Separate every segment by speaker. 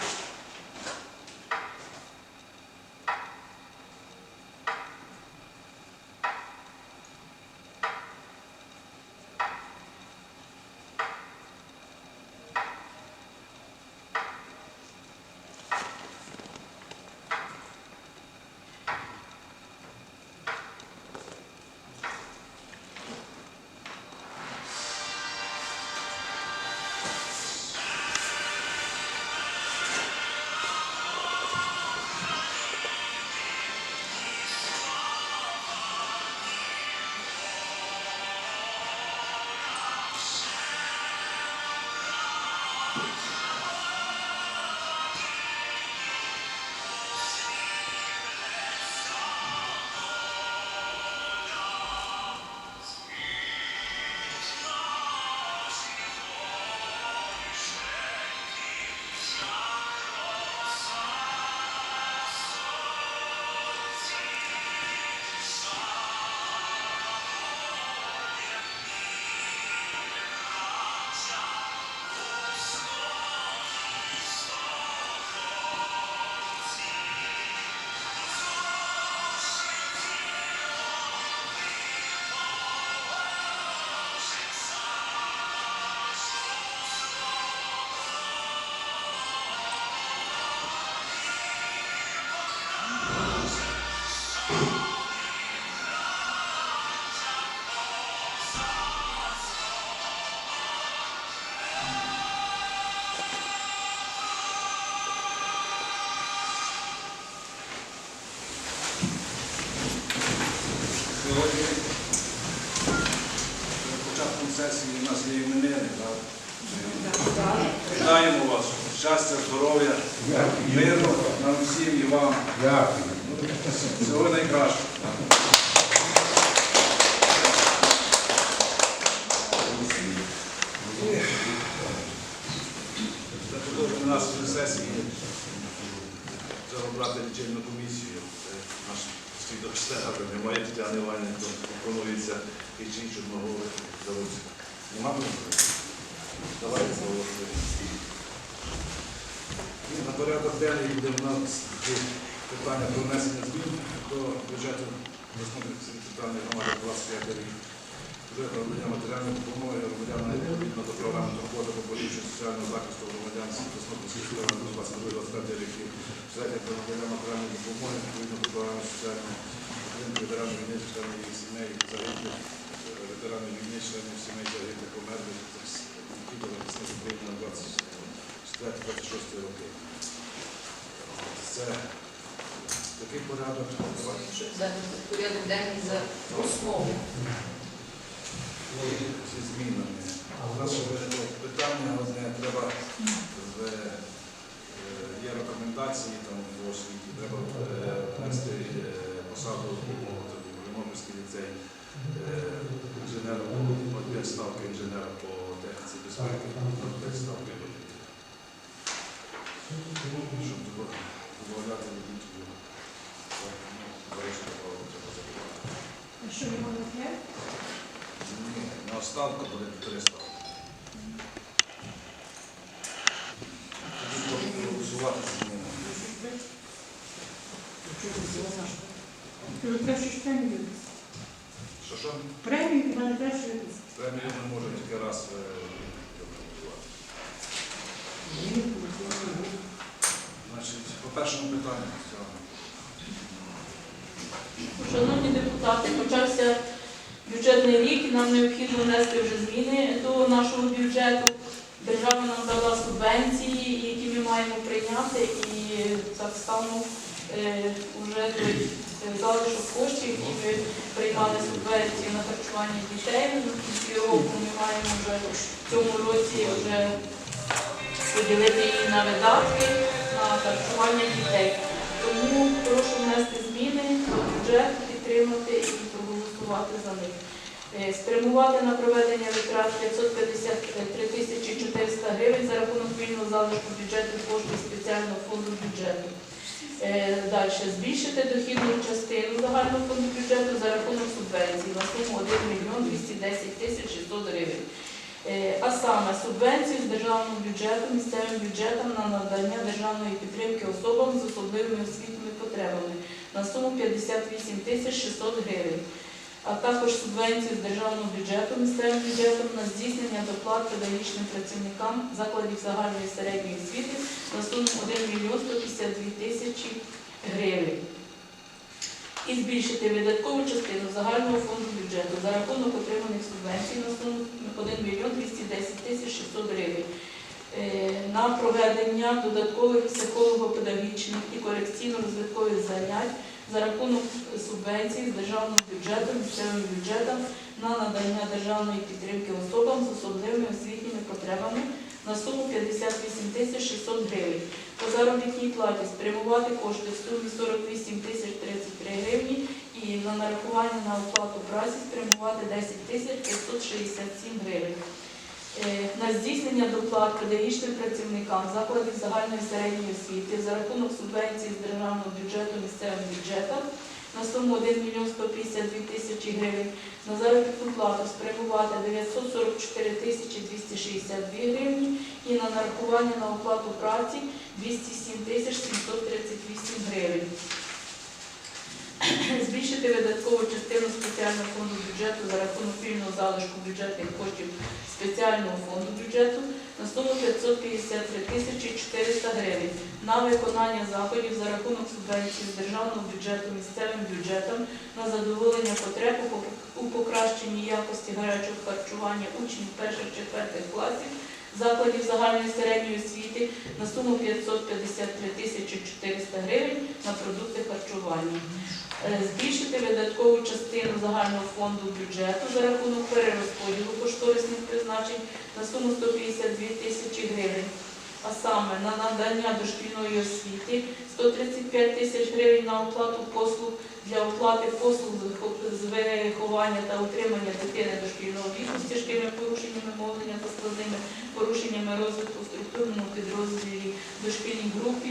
Speaker 1: Thank you. Сесії у нас є іменини. Вітаємо вас. Щастя, здоров'я, миру нам всім і вам. Всього найкращого. Для продовження нашої сесії треба брати лічильну комісію. Наш свідок немає Тетяни Іванівни, пропонується інші чорногови залучити. Нема проблем? Давайте заголосуємо. На порядок денний буде в нас питання про внесення змін до бюджету Республіки Центральної громади 25 рік. Вже надання матеріальної допомоги громадянам відповідно до програми турботи по поліпшенню соціального захисту громадян Республіки району 22-25 років. Про надання матеріальної допомоги відповідно до програми соціальної підтримки ветеранів війни, членів їх сімей, загиблих, е, ветеранів війни, членів сімей загиблих, померлих, які захисник України на 24-26 роки. Це такий порядок.
Speaker 2: Порядок денний за основу.
Speaker 1: зі змінами. Виникло питання, одне треба в, е, є рекомендації там в освіті, треба е, внести е, посаду у Тернопільський ліцей інженера по дві ставки інженера по техніці безпеки, дві ставки до щоб дозволяти водітелю. Ну, вирішити право треба.
Speaker 3: А що його не є?
Speaker 1: Ні, на оставку буде 300. Тоді будемо голосувати за ними.
Speaker 3: Щось премію виписати.
Speaker 1: Що що?
Speaker 3: Хіба не
Speaker 1: ми можемо тільки раз е. Значить, по першому питанню. цього.
Speaker 2: Шановні депутати, почався бюджетний рік, і нам необхідно внести вже зміни до нашого бюджету. Держава нам дала субвенції, які ми маємо прийняти, і так само вже той е, залишок коштів, які ми приймали субвенції на харчування дітей. Кінці року ми маємо вже в цьому році вже поділити її на видатки на харчування дітей. Тому прошу внести зміни до бюджету, підтримати і проголосувати за них. Е, Спрямувати на проведення витрат 553 тисячі 400 гривень за рахунок вільного залишку бюджету коштів спеціального фонду бюджету. Е, Далі збільшити дохідну частину загального фонду бюджету за рахунок субвенцій на суму 1 мільйон 210 тисяч 600 гривень. Е, А саме субвенцію з державного бюджету місцевим бюджетам на надання державної підтримки особам з особливими освітніми потребами на суму 58 тисяч 600 гривень, а також субвенцію з державного бюджету місцевим бюджетом на здійснення доплат педагогічним працівникам закладів загальної середньої освіти на суму 1 мільйон 152 тисячі гривень. І збільшити видаткову частину загального фонду бюджету за рахунок отриманих субвенцій на суму 1 мільйон 210 тисяч 600 гривень е, на проведення додаткових психолого-педагогічних і корекційно-розвиткових занять за рахунок субвенцій з державного бюджету, місцевим бюджетом на надання державної підтримки особам з особливими освітніми потребами на суму 58 тисяч 600 гривень. По заробітній платі спрямувати кошти в сумі 48 тисяч 33 гривні і на нарахування на оплату праці спрямувати 10 тисяч 567 гривень. Е, На здійснення доплат педагогічним працівникам закладів загальної середньої освіти за рахунок субвенції з державного бюджету місцевим бюджетам на суму 1 мільйон 152 тисячі гривень, на заробітну плату спрямувати 944 тисячі 262 гривні і на нарахування на оплату праці 207 тисяч 738 гривень. Збільшити видаткову частину спеціального фонду бюджету за рахунок вільного залишку бюджетних коштів спеціального фонду бюджету на суму 553 тисячі 400 гривень на виконання заходів за рахунок субвенції з державного бюджету місцевим бюджетом на задоволення потреб у покращенні якості гарячого харчування учнів перших-четвертих класів закладів загальної середньої освіти на суму 553 тисячі 400 гривень на продукти харчування. Е, Збільшити видаткову частину загального фонду бюджету за рахунок перерозподілу кошторисних призначень на суму 152 тисячі гривень. А саме на надання дошкільної освіти 135 тисяч гривень на оплату послуг для оплати послуг з виховання та утримання дитини дошкільного віку з тяжкими порушеннями мовлення та складними порушеннями розвитку в структурному підрозділі дошкільній групі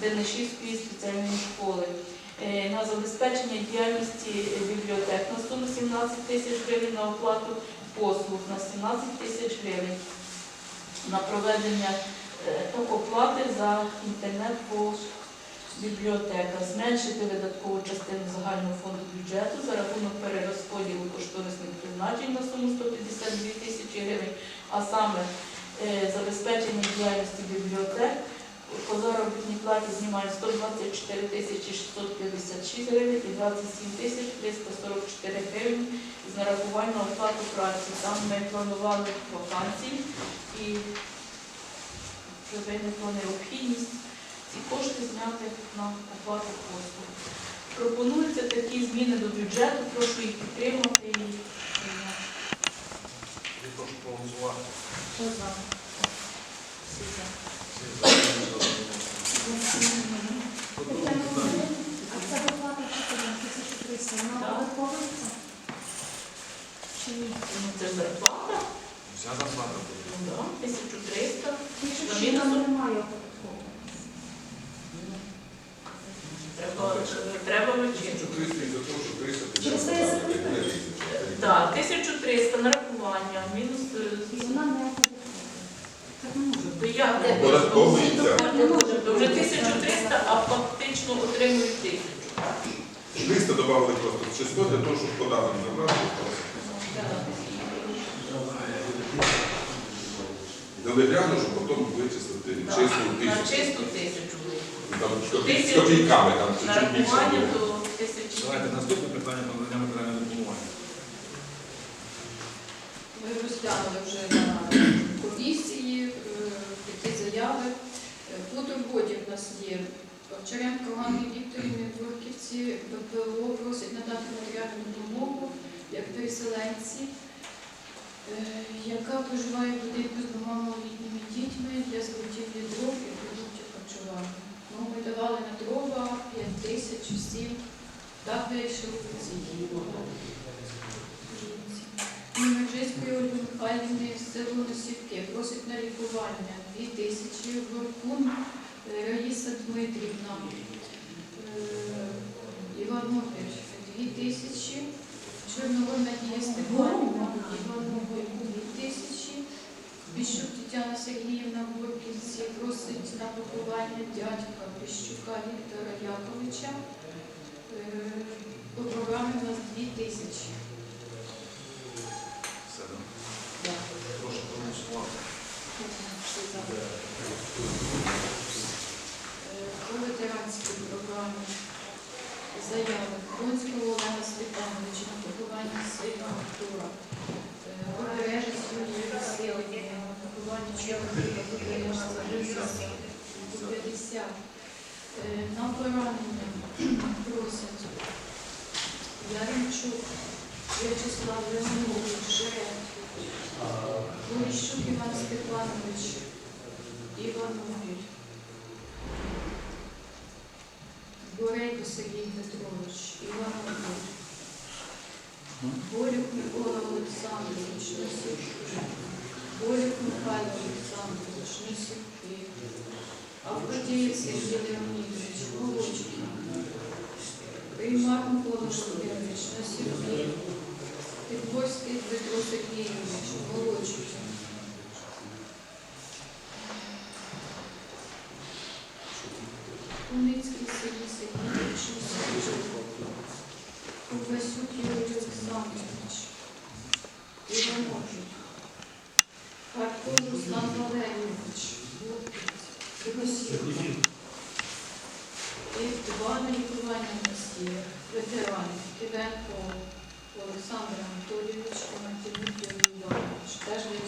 Speaker 2: Денишівської спеціальної школи. Е, На забезпечення діяльності бібліотек. На суму 17 тисяч гривень на оплату послуг на 17 тисяч гривень на проведення е, оплати за інтернет по бібліотека, зменшити видаткову частину загального фонду бюджету за рахунок перерозподілу кошторисних призначень на суму 152 тисячі гривень, а саме е, забезпечення діяльності бібліотек заробітній платі знімаємо 124 тисячі 656 гривень і 27 тисяч 344 гривень з нарахування оплату праці. Там ми планували вакансії і вже виникла необхідність ці кошти зняти на оплату послуг. Пропонуються такі зміни до бюджету, прошу їх підтримати і прийняти.
Speaker 1: Я прошу проголосувати.
Speaker 2: Хто за? Всі за.
Speaker 1: Всі за організовані.
Speaker 3: Тетяна Володимирівна, А це доплата що там 1300, вона
Speaker 2: Так.
Speaker 3: податковується? Чи ні?
Speaker 2: Ну, це зарплата,
Speaker 1: Вся зарплата буде.
Speaker 2: ну да, 1300.
Speaker 3: Якщо
Speaker 2: Та
Speaker 3: ще
Speaker 2: мінус-
Speaker 3: там немає оподатковування.
Speaker 2: Треба, треба вичити.
Speaker 4: 1300 із-за того, що 300
Speaker 3: Через це я запитую.
Speaker 2: Так, 1300 нарахування, мінус.
Speaker 3: Вона не. Так не може
Speaker 2: То
Speaker 3: бути.
Speaker 2: як?
Speaker 4: Оподатковується.
Speaker 2: То вже 1300, а фактично отримують 1000.
Speaker 4: 300 додали просто 600 для того, щоб податок забрати. Дали гляну, щоб потім вичислити
Speaker 2: Так,
Speaker 4: чисту
Speaker 2: На
Speaker 4: тисячу.
Speaker 2: чисту тисячу.
Speaker 4: Там з копійками, там чуть-чуть більше.
Speaker 2: Нарахування
Speaker 4: буде.
Speaker 2: до 1000.
Speaker 1: Давайте наступне питання про надання матеріальної допомоги.
Speaker 5: Ми розглянули вже на комісії е, такі заяви. Е, По турботі в нас є Овчаренко Ганні Вікторівни Бурківці, БПО просить надати матеріальну допомогу як переселенці, е, яка проживає в будинку з двома малолітніми дітьми для заготівлі дров і продуктів харчування. Ми давали на дрова 5 тисяч всім. Так вийшов ці Немежицької Ольги Михайлівни з село Носівки просить на лікування 2 тисячі Горкун е, Раїса Дмитрівна. Е, Іванович 2 тисячі Чорногор Надія Степанівна Іванович 2 тисячі Біщук Тетяна Сергіївна Горківці просить на поховання дядька Біщука Віктора Яковича Е, по програмі у нас 2 тисячі.
Speaker 1: Все, да? Прошу проголосувати.
Speaker 5: По ветеранській програмі заяви Бронського Олега Степановича на поховання сина Артура. Обережець Юлії Васильівни на поховання чоловіка Побережця 50. Е, На поранення просять Яремчук В'ячеслав Леонович Жерет, Поліщук Іван Степанович Іван Іванович. Борейко Сергій Петрович, Іванович, Болюк Микола Олександрович, Носівки, Болюк Михайло Олександрович, Носівки, Авдіїв Сергій Леонідович, Волочкін, Приймак Микола Володимирович, Носівки, Підгорський Дмитро Сергійович, Волочкін, Куницький Сергій Сергійович, Ковбасюк Юрій Олександрович, Іванович, Харков Руслан Валерійович, Пригосів. І два на лікування у нас є ветеранів Кивенко Олександр Анатолійович Мартинюк Іванович. Теж вирішили